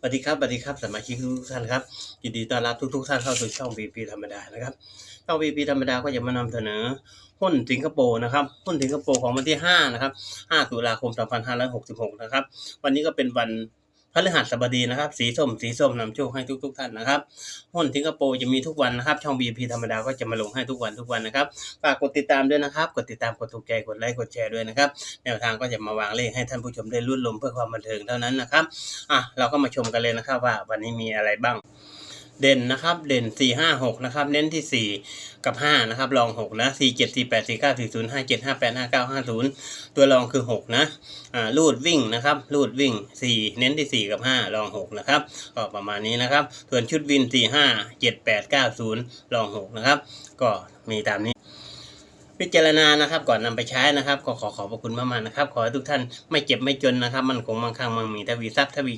สวัสดีครับสวัสดีครับสมาชิกทุกท่านครับยินดีต้อนรับทุกทุกๆท่านเข้าสู่ช่องบีพีธรรมดานะครับช่องบีพีธรรมดาก็จะมานำเสนอหุ้นสิงคโปร์นะครับหุ้นสิงคโปร์ของวันที่5นะครับ5ตุลาคม2566นะครับ วันนี้ก็เป็นวัน พฤหัสบดีนะครับ สีส้ม สีส้มนำโชคให้ทุกๆท่านนะครับหุ้นสิงคโปร์จะมีทุกวันนะครับ ช่อง VP ธรรมดาก็จะมาลงให้ทุกวันทุกวันนะครับฝากกดติดตามด้วยนะครับ กดติดตามกดถูกใจกดไลค์กดแชร์ด้วยนะครับแนวทางก็จะมาวางเลขให้ท่านผู้ชมได้รุ่นลมเพื่อความบันเทิงเท่านั้นนะครับอะเราก็มาชมกันเลยนะครับว่าวันนี้มีอะไรบ้าง เด่นนะครับ เด่นสี่ห้าหกนะครับ เน้นที่สี่กับห้านะครับ รองหกนะสี่เจ็ดสี่แปดสี่เก้าสี่ศูนย์ห้าเจ็ดห้าแปดห้าเก้าห้าศูนย์ตัวรองคือหกนะ อ่าลูดวิ่งนะครับลูดวิ่งสี่เน้นที่สี่กับห้ารองหกนะครับ ก็ประมาณนี้นะครับ ส่วนชุดวินสี่ห้าเจ็ดแปดเก้าศูนย์รองหกนะครับ ก็มีตามนี้พิจารณานะครับก่อนนำไปใช้นะครับก็ขอขอบพระคุณมากๆนะครับ ขอให้ทุกท่านไม่เจ็บไม่จนนะครับ มันคงมั่งคั่งมั่งมีทวีทรัพย์ทวี